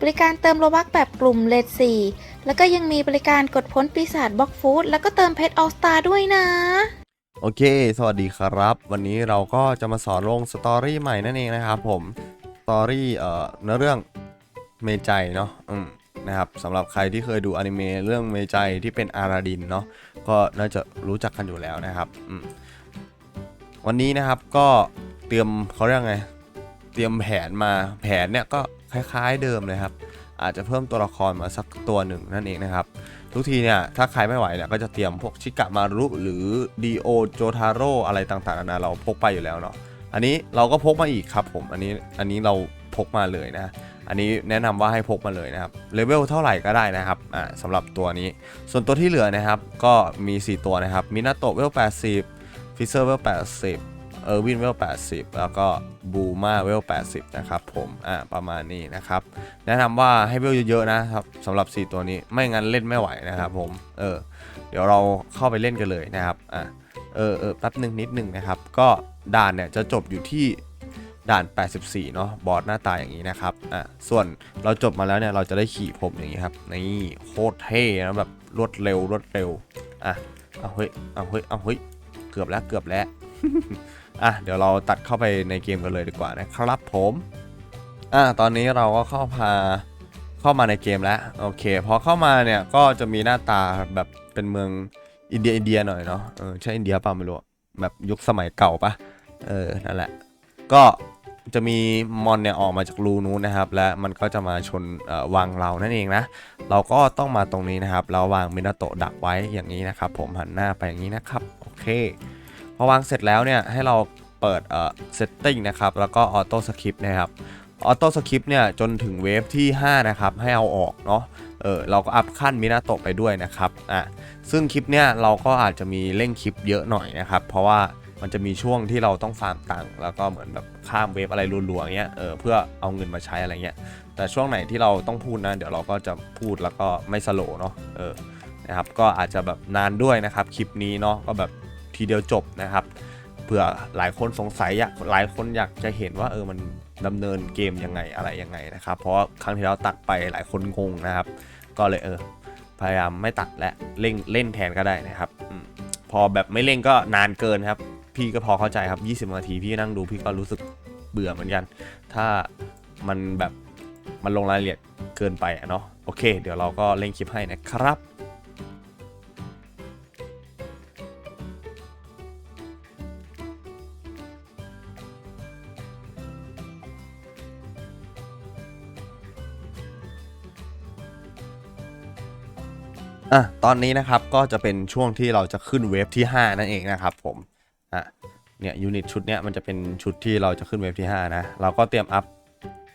บริการเติมโลบักแบบกลุ่มเลดซีแล้วก็ยังมีบริการกดพ้นปีศาจบล็อกฟู้ดแล้วก็เติมเพชรออสตาด้วยนะ โอเค สวัสดีครับ วันนี้เราก็จะมาสอนลงสตอรี่ใหม่นั่นเองนะครับผม สตอรี่เอ่อเนื้อเรื่องเมจัยเนาะอืมนะครับสำหรับใครที่เคยดูอนิเมะเรื่องเมจัยที่เป็นอาราดินเนาะก็น่าจะรู้จักกันอยู่แล้วนะครับอืมวันนี้นะครับก็เตรียมเขาเรียกไง เตรียมแผนมาแผนเนี่ยก็ คล้ายๆเดิมเลยครับ อาจจะเพิ่มตัวละครมาสักตัวหนึ่งนั่นเองนะครับ ทุกทีเนี่ยถ้าใครไม่ไหวเนี่ยก็จะเตรียมพวกชิกะมารุหรือดีโอโจทาโร่อะไรต่างๆนานาเราพกไปอยู่แล้วเนาะอันนี้เราก็พกมาอีกครับผมอันนี้อันนี้เราพกมาเลยนะ อันนี้แนะนำว่าให้พกมาเลยนะครับ เลเวลเท่าไหร่ก็ได้นะครับ อ่าสำหรับตัวนี้ ส่วนตัวที่เหลือนะครับ ก็มี 4 ตัวนะครับ มินาโตะเวล 80 ฟิเซอร์เวล 80 เออร์วินเวล 80 แล้วก็บูมาเวล 80 นะครับผมอ่าประมาณนี้นะครับ แนะนำว่าให้เวลเยอะๆนะครับสำหรับ 4 ตัวนี้ไม่งั้นเล่นไม่ไหวนะครับผมเออเดี๋ยวเราเข้าไปเล่นกันเลยนะครับอะเออเออแป๊บหนึ่งนิดหนึ่งนะครับ ก็ด่านเนี่ยจะจบอยู่ที่ด่าน 84 เนาะบอสหน้าตาอย่างนี้นะครับ อะ ส่วนเราจบมาแล้วเนี่ย เราจะได้ขี่ผมอย่างนี้ครับ นี่โคตรเท่นะแบบรวดเร็วรวดเร็ว อะ เอาเฮ้ย เอาเฮ้ย เอาเฮ้ย เกือบแล้วเกือบแล้ว อะเดี๋ยวเราตัดเข้าไปในเกมกันเลยดีกว่านะครับผมอ่าตอนนี้เราก็เข้าพาเข้ามาในเกมแล้วโอเคพอเข้ามาเนี่ยก็จะมีหน้าตาแบบเป็นเมืองอินเดียอินเดียหน่อยเนาะเออใช่อินเดียป่ะไม่รู้แบบยุคสมัยเก่าปะเออนั่นแหละ ก็จะมีมอนเนี่ยออกมาจากรูนู้นนะครับ และมันก็จะมาชนวังเรานั่นเองนะ เราก็ต้องมาตรงนี้นะครับ เราวางมินาโตะดักไว้อย่างนี้นะครับ ผมหันหน้าไปอย่างนี้นะครับ โอเค พอวางเสร็จแล้วเนี่ยให้เราเปิดเอ่อ setting นะครับ แล้วก็ auto skip นะครับออโต้สคริปต์เนี่ยจนถึงเวฟที่ 5 นะครับ ให้เอาออกเนาะเออเราก็อัพขั้นมินาโตะไปด้วยนะครับอะซึ่งคลิปเนี่ยเราก็อาจจะมีเร่งคลิปเยอะหน่อยนะครับ เพราะว่ามันจะมีช่วงที่เราต้องฟาร์มตังค์แล้วก็เหมือนแบบข้ามเวฟอะไรรัวๆเงี้ยเออเพื่อเอาเงินมาใช้อะไรเงี้ยแต่ช่วงไหนที่เราต้องพูดนะ เดี๋ยวเราก็จะพูดแล้วก็ไม่สโลเนาะเออนะครับก็อาจจะแบบนานด้วยนะครับคลิปนี้เนาะก็แบบ ทีเดียวจบนะครับเผื่อหลายคนสงสัยอยากหลายคนอยากจะเห็นว่าเออมันดำเนินเกมยังไงอะไรยังไงนะครับ เพราะครั้งที่แล้วตัดไปหลายคนงงนะครับ ก็เลยเออพยายามไม่ตัดและเล่งเล่นแทนก็ได้นะครับอพอแบบไม่เล่นก็นานเกินครับ พี่ก็พอเข้าใจครับ 20 นาทีพี่นั่งดูพี่ก็รู้สึกเบื่อเหมือนกัน ถ้ามันแบบมันลงรายละเอียดเกินไปอะเนาะโอเค เดี๋ยวเราก็เล่นคลิปให้นะครับ อะตอนนี้นะครับก็จะเป็นช่วงที่เราจะขึ้นเวฟที่ 5 นั่นเองนะครับผมอะเนี่ยยูนิตชุดเนี้ยมันจะเป็นชุดที่เราจะขึ้นเวฟที่ 5 นะ เราก็เตรียมอัพ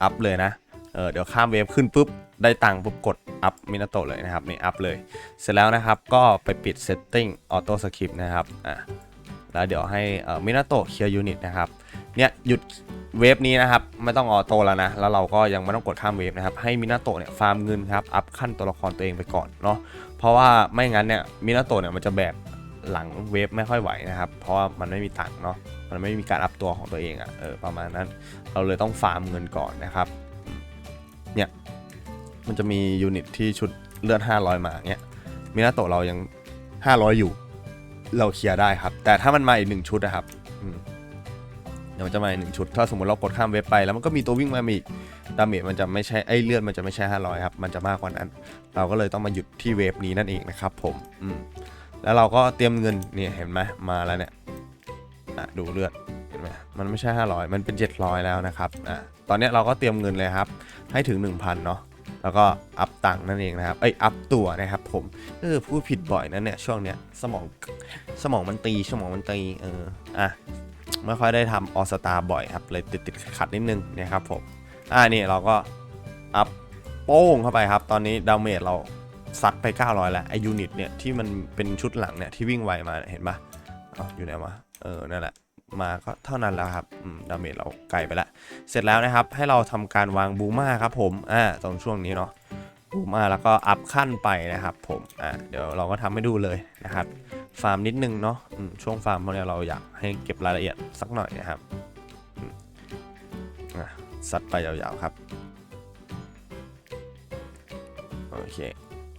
อัพเลยนะเออเดี๋ยวข้ามเวฟขึ้นปุ๊บได้ตังค์ปุ๊บกดอัพมินาโตะเลยนะครับนี่อัพเลย เสร็จแล้วนะครับก็ไปปิด setting auto skip นะครับอะแล้วเดี๋ยวให้มินาโตะเคลียร์ยูนิตนะครับ เนี่ยหยุดเวฟนี้นะครับไม่ต้องออโต้แล้วนะ แล้วเราก็ยังไม่ต้องกดข้ามเวฟนะครับ ให้มินาโตะเนี่ยฟาร์มเงินครับ อัพขั้นตัวละครตัวเองไปก่อนเนาะเพราะว่าไม่งั้นเนี่ยมินาโตะเนี่ยมันจะแบกหลังเวฟไม่ค่อยไหวนะครับ เพราะว่ามันไม่มีตังค์เนาะมันไม่มีการอัพตัวของตัวเองอะ่ะเออประมาณนั้น เราเลยต้องฟาร์มเงินก่อนนะครับเนี่ยมันจะมียูนิตที่ชุดเลือด500 มาเนี่ยมินาโตะเรายัง 500 อยู่ เราเคลียร์ได้ครับ แต่ถ้ามันมาอีกหนึ่งชุดนะครับอืม ดี๋ยวมันจะมาหนึ่งชุด ถ้าสมมติเรากดข้ามเว็บไปแล้วมันก็มีตัววิ่งมาอีกดาเมจมันจะไม่ใช่ไอเลือดมันจะไม่ใช่ 500ครับมันจะมากกว่านั้น เราก็เลยต้องมาหยุดที่เวฟนี้นั่นเองนะครับผมอืมแล้วเราก็เตรียมเงินเนี่ยเห็นไหมมาแล้วเนี่ยอะดูเลือดเห็นไหมมันไม่ใช่ 500 มันเป็น 700 แล้วนะครับอะตอนนี้เราก็เตรียมเงินเลยครับ ให้ถึง 1,000 เนาะแล้วก็อัพตังค์นั่นเองนะครับ เอ้ย อัพตัวนะครับผม เออพูดผิดบ่อยนะเนี่ยช่วงเนี้ยสมองสมองมันตีสมองมันตีเอออะ ไม่ค่อยได้ทำออสตาบ่อยครับ เลยติดติดขัดนิดนึงนะครับผม อ่านี่เราก็อัพโป้งเข้าไปครับ ตอนนี้ดาเมจเราซัดไป 900 แล้วไอยูนิตเนี่ยที่มันเป็นชุดหลังเนี่ยที่วิ่งไวมาเห็นปะอ๋ออยู่ไหนวะเออนั่นแหละมาก็เท่านั้นแล้วครับดาเมจเราไกลไปละเสร็จแล้วนะครับ ให้เราทำการวางบูมาครับผมอ่าตรงช่วงนี้เนาะบูมาแล้วก็อัพขั้นไปนะครับผมอ่าเดี๋ยวเราก็ทำให้ดูเลยนะครับ ฟาร์มนิดนึงเนาะช่วงฟาร์มพวกเนี้ยเราอยากให้เก็บรายละเอียดสักหน่อยนะครับอืมอะซัดไปยาวๆครับ โอเค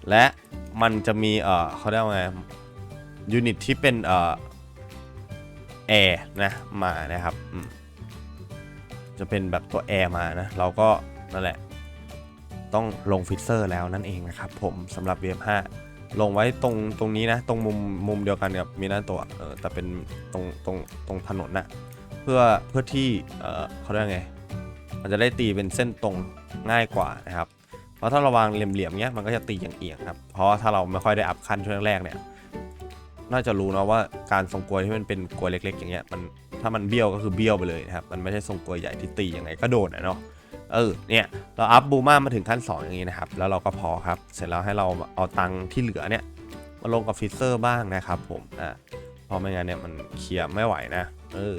และมันจะมี เอ่อเขาเรียกว่าไงยูนิตที่เป็น เอ่อแอร์นะ มานะครับ จะเป็นแบบตัวแอร์มานะ เราก็นั่นแหละ ต้องลงฟิเซอร์แล้วนั่นเองนะครับผมสำหรับ VF5 ลงไว้ตรงตรงนี้นะ ตรงมุมมุมเดียวกันกับมีหน้าตัวเออแต่เป็นตรงตรงตรงถนนนะเพื่อเพื่อที่เออเขาเรียกไง มันจะได้ตีเป็นเส้นตรงง่ายกว่านะครับ เพราะถ้าเราวางเหลี่ยมๆเงี้ยมันก็จะตีอย่างเอียงครับ เพราะว่าถ้าเราไม่ค่อยได้อัพขั้นช่วงแรกๆเนี่ยน่าจะรู้นะว่าการทรงกลวยที่มันเป็นกลวยเล็ก ๆ อย่างเงี้ยมันถ้ามันเบี้ยวก็คือเบี้ยวไปเลยนะครับ มันไม่ใช่ทรงกลวยใหญ่ที่ตียังไงก็โดนนะเนาะ เออเนี่ยเราอัพบูมามาถึงขั้น 2 อย่างนี้นะครับ แล้วเราก็พอครับ เสร็จแล้วให้เราเอาตังที่เหลือเนี่ยมาลงกับฟิเซอร์บ้างนะครับผมอ่าเพราะไม่งั้นเนี่ยมันเคลียร์ไม่ไหวนะเออ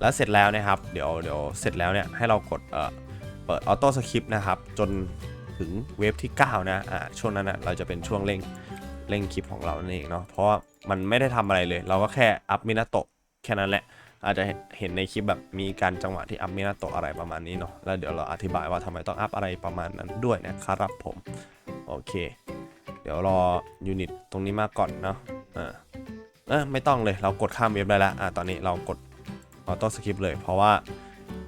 แล้วเสร็จแล้วนะครับ เดี๋ยวเดี๋ยวเสร็จแล้วเนี่ยให้เรากดเอ่อเปิดออโต้สคริปต์นะครับ จนถึงเวฟที่ 9 นะอ่าช่วงนั้นนะเราจะเป็นช่วงเร่งเร่งคลิปของเรานั่นเองเนาะเพราะว่ามันไม่ได้ทำอะไรเลย เราก็แค่อัพมินาโตะแค่นั้นแหละ อาจจะเห็นในคลิปแบบมีการจังหวะที่อัพมินาโตอะไรประมาณนี้เนาะแล้วเดี๋ยวเราอธิบายว่าทำไมต้องอัพอะไรประมาณนั้นด้วยนะครับผมโอเค เดี๋ยวรอยูนิตตรงนี้มาก่อนเนาะอ่าเออไม่ต้องเลยเรากดข้ามเว็บได้ล้วอ่าตอนนี้เรากดออโต้สคริปต์เลย เพราะว่า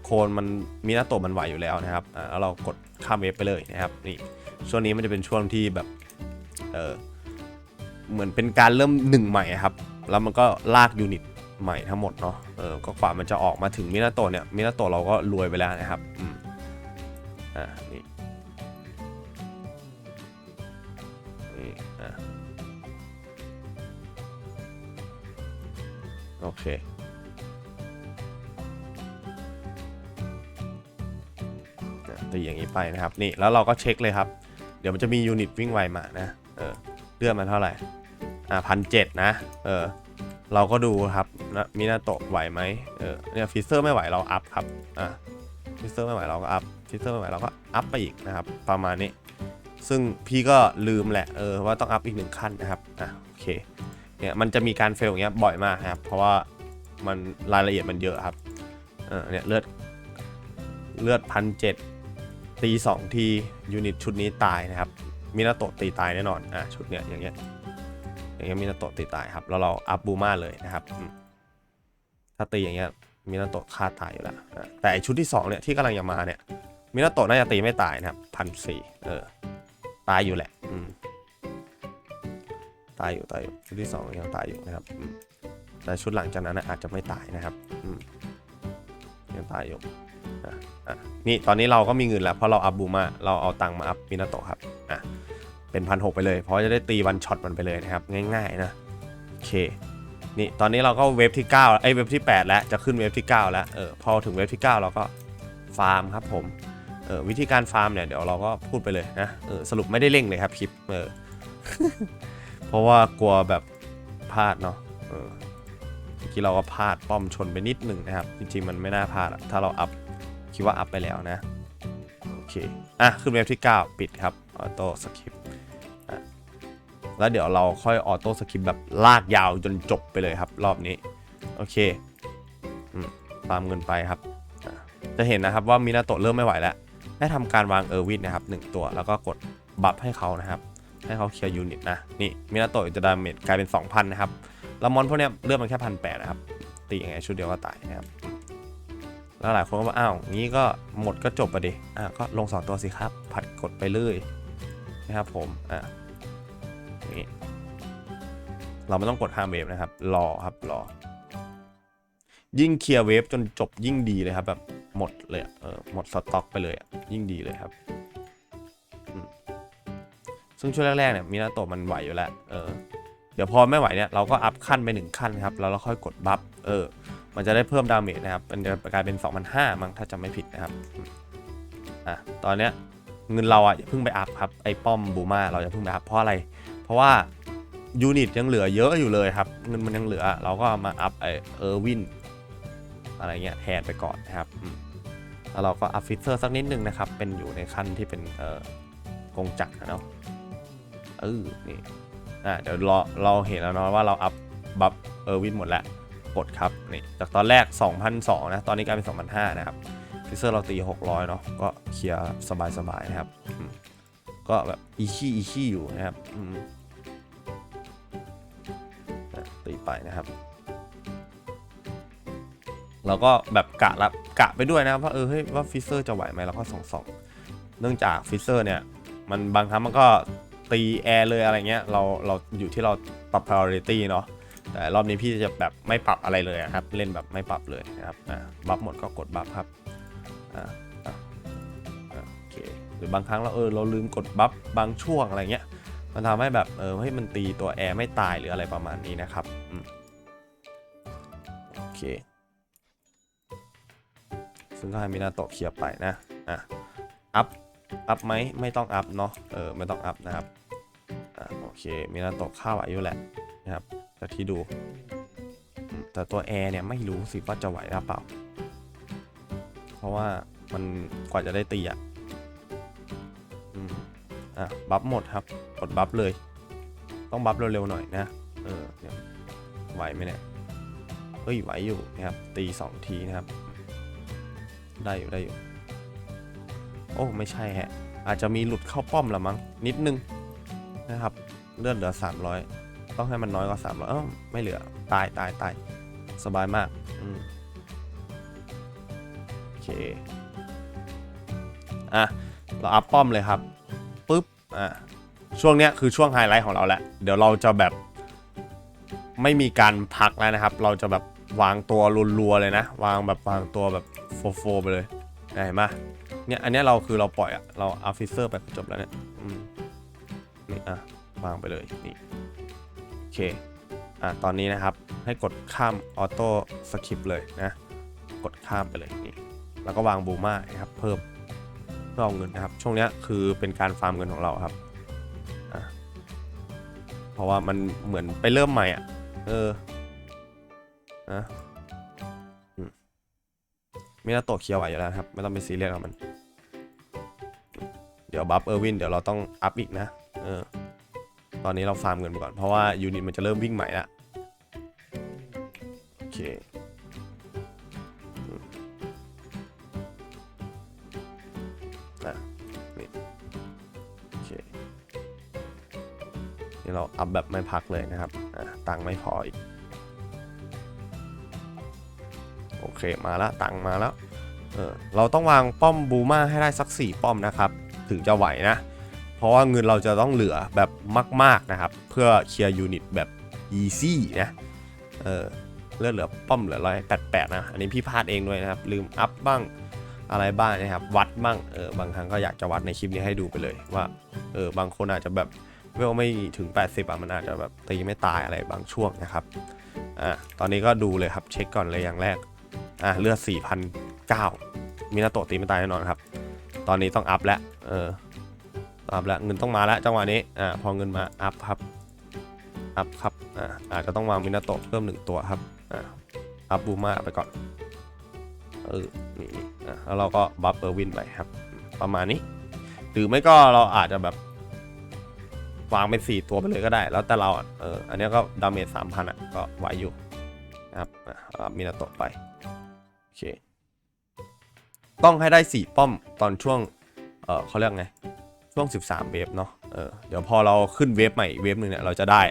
โคนมันมินาโตมันไหวอยู่แล้วนะครับอ่าแล้วเรากดข้ามเว็บไปเลยนะครับนี่ช่วงนี้มันจะเป็นช่วงที่แบบเออเหมือนเป็นการเริ่มหนึ่งใหม่ครับ แล้วมันก็ลากยูนิต ใหม่ทั้งหมดเนาะ เออ ก็กว่ามันจะออกมาถึงมินาโตะเนี่ย มินาโตะเราก็รวยไปแล้วนะครับ อืม อ่า นี่ นี่ อ่าโอเค ตีอย่างนี้ไปนะครับ นี่ แล้วเราก็เช็คเลยครับ เดี๋ยวมันจะมียูนิตวิ่งไวมานะ เออ เลื่อนมาเท่าไหร่ อ่าพันเจ็ดนะ เออ เราก็ดูครับนะมินาโตะไหวไหมเออเนี่ยฟิเซอร์ไม่ไหวเราอัพครับอ่าฟิเซอร์ไม่ไหวเราก็อัพฟิเซอร์ไม่ไหวเราก็อัพไปอีกนะครับ ประมาณนี้ ซึ่งพี่ก็ลืมแหละเออว่าต้องอัพอีกหนึ่งขั้นนะครับอะโอเคเนี่ยมันจะมีการเฟลอย่างเงี้ยบ่อยมากนะครับ เพราะว่ามันรายละเอียดมันเยอะครับเออเนี่ยเลือดเลือดพันเจ็ดตีสองทียูนิตชุดนี้ตายนะครับมินาโตะตีตายแน่นอนอะชุดเนี้ยอย่างเงี้ย อย่างเงี้ยมินาโตะตีตายครับแล้วเราอัพบูมาเลยนะครับ ถ้าตีอย่างเงี้ยมินาโตะฆ่าตายอยู่แล้วอะแต่ชุดที่สองเนี่ยที่กำลังจะมาเนี่ยมินาโตะน่าจะตีไม่ตายนะครับพันสี่เออตายอยู่แหละอืตายอยู่ตายอยู่ชุดที่สองยังตายอยู่นะครับแต่ชุดหลังจากนั้นนะอาจจะไม่ตายนะครับยังตายอยู่นี่ตอนนี้เราก็มีเงินแล้วเพราะเราอัพบูมาเราเอาตังค์มาอัพมินาโตะครับอะ เป็นพันหไปเลย เพราะจะได้ตีวันช็อตมันไปเลยนะครับ ง่ายๆนะโอเคนี่ตอนนี้เราก็เวฟที่9ไอ้เวฟที่ 8 แล้วจะขึ้นเวฟที่ 9 แล้วเออพอถึงเวฟที่ 9 เราก็ฟาร์มครับผมเออวิธีการฟาร์มเนี่ยเดี๋ยวเราก็พูดไปเลยนะเออสรุปไม่ได้เร่งเลยครับคลิปเออเพราะว่ากลัวแบบพลาดเนาะเออเมื่อกี้เราก็พลาดป้อมชนไปนิดหนึ่งนะครับ จริงๆมันไม่น่าพลาดถ้าเราอัพคิดว่าอัพไปแล้วนะโอเคอะขึ้นเว็บที่ 9 ปิดครับออโต้สคริป แล้วเดี๋ยวเราค่อยออโต้สคริปต์แบบลากยาวจนจบไปเลยครับ รอบนี้ โอเคตามเงินไปครับ จะเห็นนะครับว่ามินาโตะเริ่มไม่ไหวแล้ว ให้ทำการวางเออร์วินนะครับหนึ่งตัว แล้วก็กดบัฟให้เขานะครับ ให้เขาเคลียร์ยูนิตนะ นี่มินาโตะจะดาเมจกลายเป็น 2,000 นะครับแล้วมอนพวกเนี้ยเลือดมันแค่พันแปดนะครับ ตียังไงชุดเดียวก็ตายนะครับแล้วหลายคนก็ว่าอ้าวงี้ก็หมดก็จบไปดิอะก็ลงสองตัวสิครับ ผัดกดไปเลยนะครับผมอะ นี่เราไม่ต้องกดห้ามเวฟนะครับ รอครับรอ ยิ่งเคลียร์เวฟจนจบยิ่งดีเลยครับ แบบหมดเลยเออหมดสต็อกไปเลยอะยิ่งดีเลยครับ ซึ่งช่วงแรกๆเนี่ยมินาโตะมันไหวอยู่แล้วเออเดี๋ยวพอไม่ไหวเนี่ยเราก็อัพขั้นไปหนึ่งขั้นครับแล้วเราค่อยกดบัฟเออ มันจะได้เพิ่มดาเมจนะครับ มันจะกลายเป็น 2,500มั้งถ้าจำไม่ผิดนะครับอะตอนเนี้ยเงินเราอะอย่าเพิ่งไปอัพครับไอ้ป้อมบูมาเราอย่าเพิ่งไปอัพเพราะอะไร เพราะว่ายูนิตยังเหลือเยอะอยู่เลยครับเงินมันยังเหลือ เราก็มาอัพไอเออร์วินอะไรเงี้ยแทนไปก่อนนะครับแล้วเราก็อัพฟิเซอร์สักนิดนึงนะครับ เป็นอยู่ในขั้นที่เป็นเออกงจักรนะเนาะเออนี่อะเดี๋ยวเราเราเห็นแล้วเนาะว่าเราอัพบัฟเออร์วินหมดแล้วกดครับนี่จากตอนแรก2,200นะตอนนี้กลายเป็น2,500นะครับฟิเซอร์เราตี 600 เนาะก็เคลียร์สบายๆนะครับ ก็แบบอีชี่อีชี่อยู่นะครับอืม ตีไปนะครับ เราก็แบบกะรับกะไปด้วยนะครับว่าเออเฮ้ยว่าฟิเซอร์จะไหวไหมเราก็ส่องสองเนื่องจากฟิเซอร์เนี่ยมันบางครั้งมันก็ตีแอร์เลยอะไรเงี้ยเราเราอยู่ที่เราปรับ priority เนาะแต่รอบนี้พี่จะแบบไม่ปรับอะไรเลยอะครับ เล่นแบบไม่ปรับเลยนะครับอ่าบัฟหมดก็กดบัฟครับอ่าโอเคหรือบางครั้งเราเออเราลืมกดบัฟบางช่วงอะไรเงี้ย มันทำให้แบบเออให้มันตีตัวแอร์ไม่ตายหรืออะไรประมาณนี้นะครับโอเคซึ่งก็ให้มินาโตะเคลียร์ไปนะอะอัพอัพไหมไม่ต้องอัพเนาะเออไม่ต้องอัพนะครับอะโอเคมินาโตะข้าไหวอยู่แหละนะครับจากที่ดูแต่ตัวแอร์เนี่ยไม่รู้สิว่าจะไหวหรือเปล่า เพราะว่ามันกว่าจะได้ตีอะอะบัฟหมดครับ กดบัฟเลย ต้องบัฟเร็วๆหน่อยนะ เออเนี่ยไหวไหมเนี่ย เฮ้ยไหวอยู่นะครับ ตีสองทีนะครับ ได้อยู่ได้อยู่ โอ้ไม่ใช่ฮะ อาจจะมีหลุดเข้าป้อมละมั้งนิดนึงนะครับ เลือดเหลือ 300 ต้องให้มันน้อยกว่า 300เอ้าไม่เหลือ ตายตายตายสบายมากอืมโอเค อะ เราอัพป้อมเลยครับปุ๊บ อ่า ช่วงเนี้ยคือช่วงไฮไลท์ของเราแหละ เดี๋ยวเราจะแบบ ไม่มีการพักแล้วนะครับ เราจะแบบวางตัวรัวๆเลยนะ วางแบบวางตัวแบบโฟโฟไปเลยเห็นไหมเนี่ยอันนี้เราคือเราปล่อยอะเราอัพฟิเซอร์ไปก็จบแล้วเนี่ยนี่อะวางไปเลยนี่โอเคอะตอนนี้นะครับให้กดข้ามออโต้สคริปเลยนะ กดข้ามไปเลยนี่แล้วก็วางบูมานะครับเพิ่มเพื่อเอาเงินนะครับ ช่วงนี้คือเป็นการฟาร์มเงินของเราครับ เพราะว่ามันเหมือนไปเริ่มใหม่อะ เออนะอืมมินาโตะเคลียร์ไหวอยู่แล้วครับ ไม่ต้องไปซีเรียสกับมัน เดี๋ยวบัฟเออร์วินเดี๋ยวเราต้องอัพอีกนะ เออ ตอนนี้เราฟาร์มเงินไปก่อน เพราะว่ายูนิตมันจะเริ่มวิ่งใหม่ละโอเค อัพแบบไม่พักเลยนะครับตังไม่พออีก โอเคมาแล้วตังมาแล้วเออเราต้องวางป้อมบูมาให้ได้สัก 4 ป้อมนะครับ ถึงจะไหวนะ เพราะว่าเงินเราจะต้องเหลือแบบมาก ๆนะครับ เพื่อเคลียร์ยูนิตแบบ easy นะเออเลือเหลือป้อมเหลือร้อยแปดแปดนะ อันนี้พี่พลาดเองด้วยนะครับ ลืมอัพบ้างอะไรบ้างนะครับ วัดบ้างเออบางครั้งก็อยากจะวัดในคลิปนี้ให้ดูไปเลยว่าเออบางคนอาจจะแบบ เวลไม่ถึง 80อะมันอาจจะแบบตีไม่ตายอะไรบางช่วงนะครับอะตอนนี้ก็ดูเลยครับเช็คก่อนเลยอย่างแรกอะเลือด4,009มินาโตะตีไม่ตายแน่นอนครับ ตอนนี้ต้องอัพแล้วเอออัพแล้วเงินต้องมาแล้วจังหวะนี้อะพอเงินมาอัพครับอัพครับอะอาจจะต้องวางมินาโตะเพิ่มหนึ่งตัวครับอะอัพบูมาไปก่อนเออนี่นี่อะแล้วเราก็บัฟเออร์วินไปครับ ประมาณนี้ หรือไม่ก็เราอาจจะแบบ วางเป็นสี่ตัวไปเลยก็ได้ แล้วแต่เราอะเอออันนี้ก็ดาเมจสามพันอะก็ไหวอยู่นะครับอะเอามินาโตะไปโอเคต้องให้ได้สี่ป้อมตอนช่วงเออเขาเรียกไงช่วง 13 เวฟเนาะเออเดี๋ยวพอเราขึ้นเวฟใหม่เวฟหนึ่งเนี่ยเราจะได้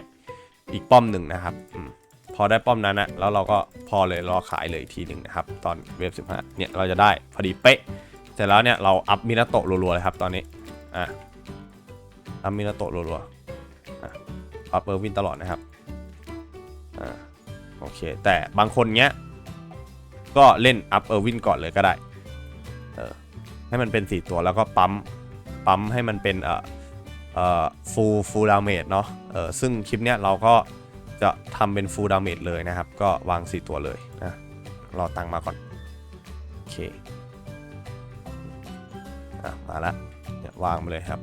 อีกป้อมหนึ่งนะครับอืมพอได้ป้อมนั้นนะแล้วเราก็พอเลยรอขายเลยทีหนึ่งนะครับ ตอนเวฟ15เนี่ยเราจะได้พอดีเป๊ะเสร็จแล้วเนี่ยเราอัพมินาโตะรัวๆเลยครับตอนนี้อะ อัพมินาโตะรัวๆอะอัพเออร์วินตลอดนะครับอ่าโอเค แต่บางคนเนี้ย ก็เล่นอัพเออร์วินก่อนเลยก็ได้เออให้มันเป็น 4 ตัวแล้วก็ปั๊ม ปั๊มให้มันเป็นเอ่อเอ่อฟูลฟูลดาเมจเนาะเออซึ่งคลิปเนี้ยเราก็จะทำเป็นฟูลดาเมจเลยนะครับ ก็วาง 4 ตัวเลยนะรอตังมาก่อน โอเค อะ มาละเนี่ยวางไปเลยครับ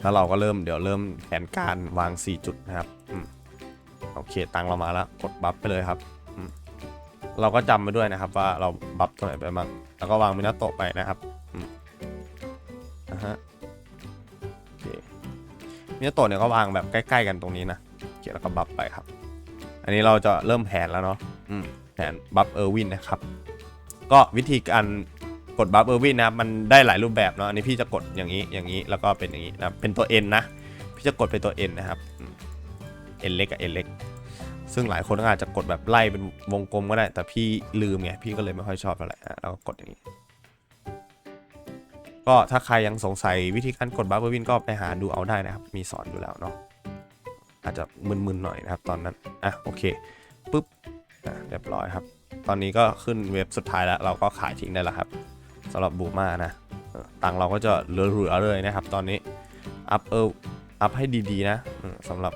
แล้วเราก็เริ่มเดี๋ยวเริ่มแผนการวาง 4 จุดนะครับอืมโอเคตังค์เรามาแล้วกดบัฟไปเลยครับอืมเราก็จำไปด้วยนะครับว่าเราบัฟตรงไหนไปบ้างแล้วก็วางมินาโตะไปนะครับอืมนะฮะโอเคมินาโตะเนี่ยก็วางแบบใกล้ ๆ กันตรงนี้นะโอเคแล้วก็บัฟไปครับ อันนี้เราจะเริ่มแผนแล้วเนาะอืมแผนบัฟเออร์วินนะครับ ก็วิธีการ กดบัฟเออร์วินนะครับมันได้หลายรูปแบบเนาะอันนี้พี่จะกดอย่างนี้อย่างนี้แล้วก็เป็นอย่างนี้นะเป็นตัว N นะพี่จะกดเป็นตัว N นะครับอืม N เล็กกับ N เล็กซึ่งหลายคนก็อาจจะกดแบบไล่เป็นวงกลมก็ได้ แต่พี่ลืมไงพี่ก็เลยไม่ค่อยชอบเท่าไหร่เราก็กดอย่างนี้ ก็ถ้าใครยังสงสัยวิธีการกดบัฟเออร์วินก็ไปหาดูเอาได้นะครับ มีสอนอยู่แล้วเนาะอาจจะมึนๆหน่อยนะครับตอนนั้น อะโอเคปุ๊บอะเรียบร้อยครับ ตอนนี้ก็ขึ้นเว็บสุดท้ายแล้ว เราก็ขายทิ้งได้แล้วครับ สำหรับบูมานะตังเราก็จะเหลือๆเลยนะครับ ตอนนี้อัพเอออัพให้ดีๆนะสำหรับ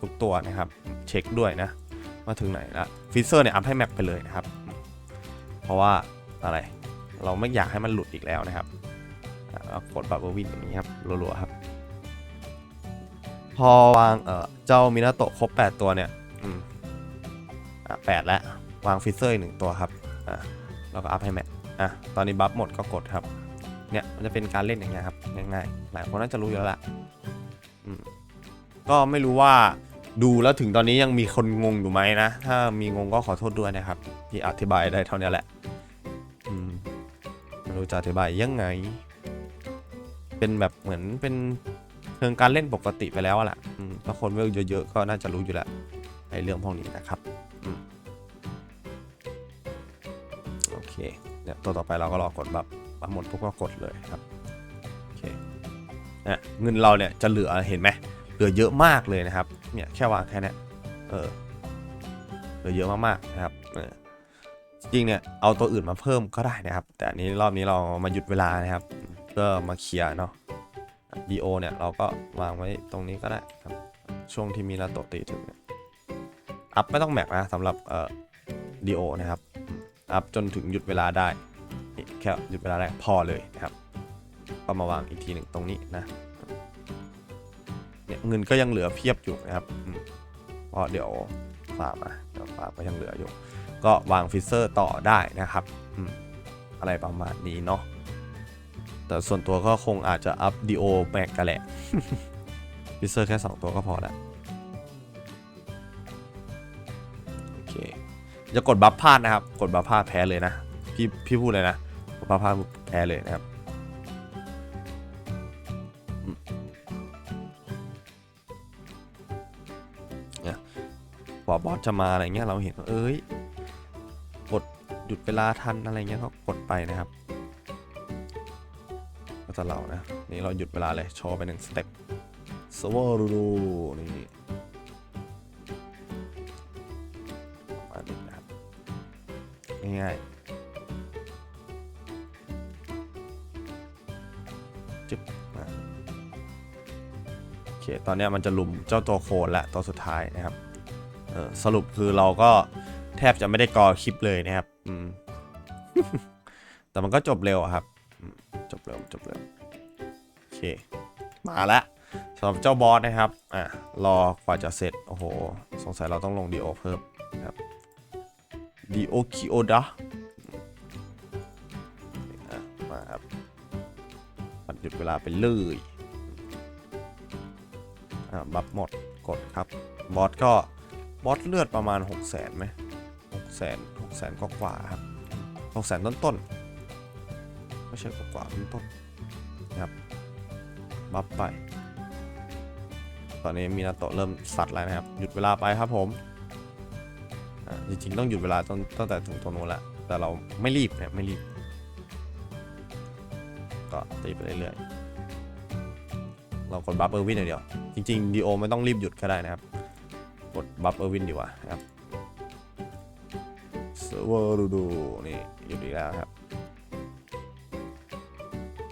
ทุกตัวนะครับ เช็คด้วยนะว่าถึงไหนละฟิเซอร์เนี่ยอัพให้แม็กไปเลยนะครับ เพราะว่าอะไรเราไม่อยากให้มันหลุดอีกแล้วนะครับเรากดบับเบิลวินอย่างนี้ครับรัวๆครับ พอวางเออเจ้ามินาโตะครบ 8 ตัวเนี่ยอืมอะแปดแล้ววางฟิเซอร์อีกหนึ่งตัวครับอะแล้วก็อัพให้แม็ก อะตอนนี้บัฟหมดก็กดครับ เนี่ยมันจะเป็นการเล่นอย่างเงี้ยครับง่ายๆหลายคนน่าจะรู้อยู่แล้วละก็ไม่รู้ว่าดูแล้วถึงตอนนี้ยังมีคนงงอยู่ไหมนะ ถ้ามีงงก็ขอโทษด้วยนะครับ ที่อธิบายได้เท่านี้แหละมไม่รู้จะอธิบายยังไง เป็นแบบเหมือนเป็นเชิงการเล่นปกติไปแล้วอะแหละถ้าคนเวลเยอะๆก็น่าจะรู้อยู่แล้วในเรื่องพวกนี้นะครับอโอเค เนี่ยตัวต่อไปเราก็รอกดบัฟบัฟหมดปุ๊บก็กดเลยครับโอเคเนี่ยเงินเราเนี่ยจะเหลือเห็นไหมเหลือเยอะมากเลยนะครับเนี่ยแค่วางแค่นี้เออเหลือเยอะมากๆนะครับจริงเนี่ยเอาตัวอื่นมาเพิ่มก็ได้นะครับ แต่อันนี้รอบนี้เรามาหยุดเวลานะครับเพื่อมาเคลียร์เนาะ DO เนี่ยเราก็วางไว้ตรงนี้ก็ได้ครับช่วงที่มีนาโตตีถึงอัพไม่ต้องแม็กนะสำหรับเอ่อ DO นะครับ อัพจนถึงหยุดเวลาได้แค่หยุดเวลาได้พอเลยนะครับก็มาวางอีกทีหนึ่งตรงนี้นะเนี่ยเงินก็ยังเหลือเพียบอยู่นะครับเพราะเดี๋ยวฝากมาเดี๋ยวฝากก็ยังเหลืออยู่ ก็วางฟิเซอร์ต่อได้นะครับอะไรประมาณนี้เนาะแต่ส่วนตัวก็คงอาจจะอัพ DO แบกกันแหละฟิเซอร์แค่ 2 ตัวก็พอแล้ว จะกดบัฟพลาดนะครับ กดบัฟพลาดแพ้เลยนะ พี่พี่พูดเลยนะ กดบัฟพลาดแพ้เลยนะครับ เนี่ยพอบอสจะมาอะไรเงี้ยเราเห็นว่าเอ้ย กดหยุดเวลาทันอะไรเงี้ยก็กดไปนะครับ ก็จะเรานะ นี่เราหยุดเวลาเลย โชว์ไปหนึ่งสเต็ปสวอรูนี่ ง่ายๆจึ๊บโอเค ตอนนี้มันจะลุมเจ้าตัวโคนและตัวสุดท้ายนะครับสรุปคือเราก็แทบจะไม่ได้กอคลิปเลยนะครับแต่มันก็จบเร็วครับ จบเร็วจบเร็วโอเค มาแล้วสำหรับเจ้าบอสนะครับ อะ รอกว่าจะเสร็จ โอ้โห สงสัยเราต้องลงดีโอเพิ่ม ดีโอคิโอดะมาครับปัดหยุดเวลาไปเลยอะบัฟหมดกดครับ บอสก็บอสเลือดประมาณ 6 0 0 0 0นไหมหกแสนหกแสนกว่าครับหกแสนต้นต้นไม่ใช่กว่าต้นต้นนะครับบัฟไป ตอนนี้มีนาโตะเริ่มสัตว์แล้วนะครับ หยุดเวลาไปครับผม จริงๆต้องหยุดเวลาตั้งตั้งแต่ถึงตรงนู้นละแต่เราไม่รีบเนี่ยไม่รีบ ก็ตีไปเรื่อยๆเรากดบัฟเออร์วินอย่างเดียวจริงๆดีโอไม่ต้องรีบหยุดก็ได้นะครับกดบัฟเออร์วินดีกว่านะครับเซิร์ฟเวอร์ดูดูนี่หยุดอีกแล้วครับ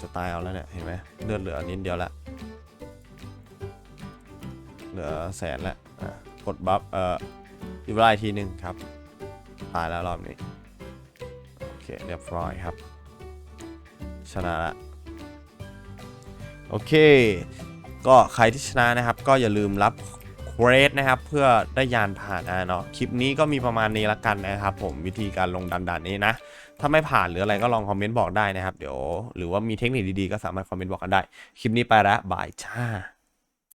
จะตายเอาแล้วเนี่ยเห็นไหมเลือดเหลือนิดเดียวละเหลือแสนละอะกดบัฟเอ่อ อีกเวลาทีหนึ่งครับ ตายแล้วรอบนี้ โอเค เรียบร้อยครับ ชนะละ โอเค ก็ใครที่ชนะนะครับ ก็อย่าลืมรับเควสนะครับ เพื่อได้ยานผ่านนะเนาะ คลิปนี้ก็มีประมาณนี้ละกันนะครับ ผมวิธีการลงดันด่านนี้นะ ถ้าไม่ผ่านหรืออะไรก็ลองคอมเมนต์บอกได้นะครับ เดี๋ยว หรือว่ามีเทคนิคดีๆก็สามารถคอมเมนต์บอกกันได้ คลิปนี้ไปล้วบายจ้า